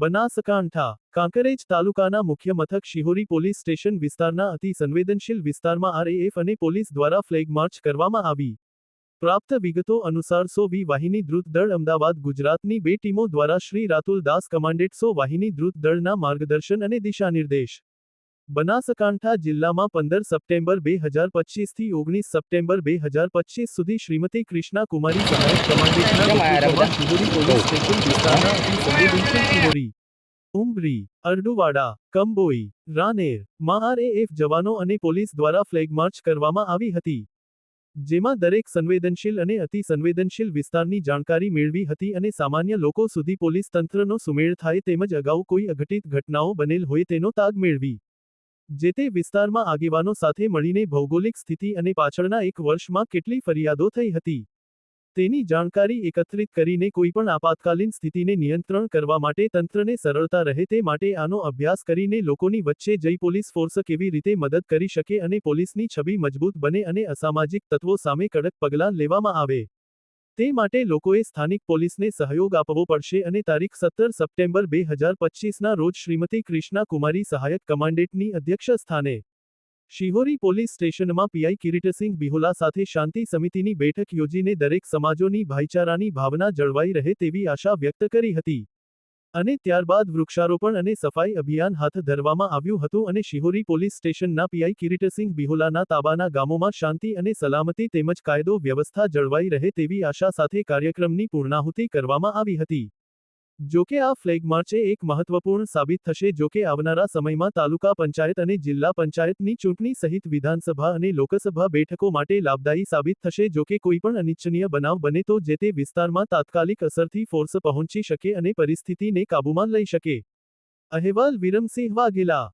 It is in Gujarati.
બનાસકાંઠા, કાંકરેજ તાલુકાના મુખ્ય મથક શિહોરી પોલીસ સ્ટેશન વિસ્તારના અતિ સંવેદનશીલ વિસ્તારમાં આરએએફ અને પોલીસ દ્વારા ફ્લેગ માર્ચ કરવામાં આવી. પ્રાપ્ત વિગતો અનુસાર સો વી વાહિની દ્રુત દળ અમદાવાદ ગુજરાતની બે ટીમો દ્વારા શ્રી રાતુલ દાસ કમાન્ડેટ સો વાહિની દ્રુત માર્ગદર્શન અને દિશાનિર્દેશ. બનાસકાંઠા જિલ્લામાં પંદર સપ્ટેમ્બર બે હજાર પચીસથી ઓગણીસ સપ્ટેમ્બર બે હજાર પચીસ સુધી શ્રીમતી ક્રિષ્ના કુમારી સહાયક કમાન્ડેટના ઉમરી, અરડુવાડા, કંબોઈ, રાનેર, માં આરએએફ જવાનો અને પોલીસ દ્વારા ફ્લેગ માર્ચ કરવામાં આવી હતી. જેમાં દરેક સંવેદનશીલ અને અતિ સંવેદનશીલ વિસ્તારની જાણકારી મેળવી હતી અને સામાન્ય લોકો સુધી પોલીસ તંત્રનો સુમેળ થાય તેમજ અગાઉ કોઈ અઘટિત ઘટનાઓ બનેલ હોય તેનો તાગ મેળવી. જે તે વિસ્તારમાં આગેવાનો સાથે મળીને ભૌગોલિક સ્થિતિ અને પાછળના એક વર્ષમાં કેટલી ફરિયાદો થઈ હતી. તેની જાણકારી એકત્રિત કરીને કોઈપણ આપાતકાલીન સ્થિતિને નિયંત્રણ કરવા માટે તંત્રને સરળતા રહે તે માટે આનો અભ્યાસ કરીને લોકોની વચ્ચે જઈ પોલીસ ફોર્સ કેવી રીતે મદદ કરી શકે અને પોલીસની છબી મજબૂત બને અને અસામાજિક તત્વો સામે કડક પગલાં લેવામાં આવે. તે માટે લોકોએ સ્થાનિક પોલીસને સહયોગ આપવો પડશે અને તારીખ સત્તર સપ્ટેમ્બર બે હજાર પચીસના રોજ શ્રીમતી ક્રિષ્ના કુમારી સહાયક કમાન્ડેટની અધ્યક્ષ સ્થાને શિહોરી પોલીસ સ્ટેશનમાં પીઆઈ કિરીટસિંહ બિહોલા સાથે શાંતિ સમિતિની બેઠક યોજીને દરેક સમાજોની ભાઈચારાની ભાવના જળવાઈ રહે તેવી આશા વ્યક્ત કરી હતી. અને ત્યારબાદ વૃક્ષારોપણ અને સફાઈ અભિયાન હાથ ધરવામાં આવ્યું હતું અને શિહોરી પોલીસ સ્ટેશનના પીઆઈ કિરીટસિંહ બિહોલાના તાબાના ગામોમાં શાંતિ અને સલામતી તેમજ કાયદો વ્યવસ્થા જળવાઈ રહે તેવી આશા સાથે કાર્યક્રમની પૂર્ણાહુતિ કરવામાં આવી હતી. જોકે આ ફ્લેગ માર્ચે એક મહત્વપૂર્ણ સાબિત થશે જોકે આવનારા સમયમાં તાલુકા પંચાયત અને જિલ્લા પંચાયતની ચૂંટણી સહિત વિધાનસભા અને લોકસભા બેઠકો માટે લાભદાયી સાબિત થશે જોકે કોઈપણ અનિચ્છનીય બનાવ બને તો જે તે વિસ્તારમાં તાત્કાલિક અસરથી ફોર્સ પહોંચી શકે અને પરિસ્થિતિને કાબૂમાં લઈ શકે. અહેવાલ વિરમસિંહ વાઘેલા